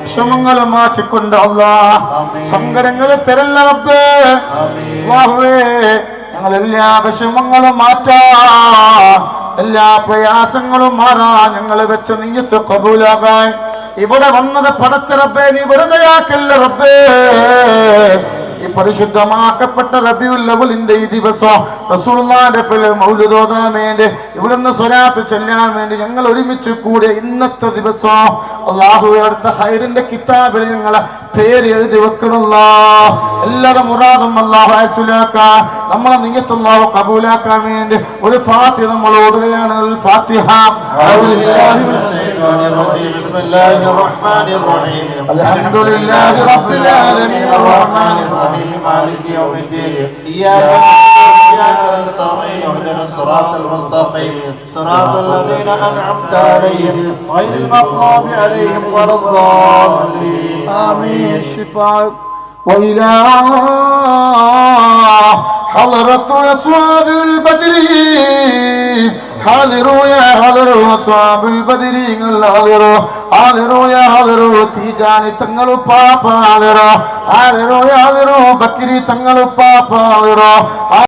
വിഷമങ്ങൾ മാറ്റിക്കൊണ്ട് അല്ലാ സങ്കടങ്ങൾ തരല്ല റബ്ബേ. വിഷമങ്ങളും മാറ്റാ. എല്ലാ പ്രയാസങ്ങളും മാറാ. ഞങ്ങളെ വെച്ച നീയത്ത് കബൂലാകാൻ. ഇവിടെ വന്നത് പടച്ച റബ്ബേ നീ വെറുതെയാക്കല്ല റബ്ബേ. പരിശുദ്ധമാക്കപ്പെട്ട റബിയുൽ ലവലിന്റെ ഈ ദിവസം റസൂലുള്ളാഹിന്റെ പേരിൽ മൗലിദ് ഓതാൻ വേണ്ടി ഇവിടുന്ന് സ്വലാത്ത് ചെല്ലാൻ വേണ്ടി ഞങ്ങൾ ഒരുമിച്ച് കൂടിയ ഇന്നത്തെ ദിവസം അള്ളാഹു അടുത്ത ഹൈറിന്റെ കിതാബിൽ ഞങ്ങളെ പേര് എഴുതി വെക്കണല്ലോ എല്ലാവരുടെ മുറാദും അള്ളാഹു ആസുലാക്കാൻ നമ്മളെ നീയത്തുള്ളാഹു കബൂലാക്കാൻ വേണ്ടി ഒരു ഫാത്തിഹ നമ്മൾ ഓടുകയാണ് അൽ ഫാത്തിഹ അഊദു ബില്ലാഹി മിനശ് الشيطان الرجيم بسم الله الرحمن الرحيم الحمد لله رب العالمين الرحمن الرحيم مالك يوم الدين. إياك نعبد وإياك نستعين اهدنا الصراط المستقيم. صراط الذين أنعمت عليهم غير المغضوب عليهم ولا الضالين. آمين. الشفاء وإلى حضرة أصحاب البدر. حاضروا يا حضروا أصحاب البدر حاضروا حاضروا يا حضروا تيجاني تنقلوا بابا حاضروا حاضروا يا حضروا بكري تنقلوا بابا حاضروا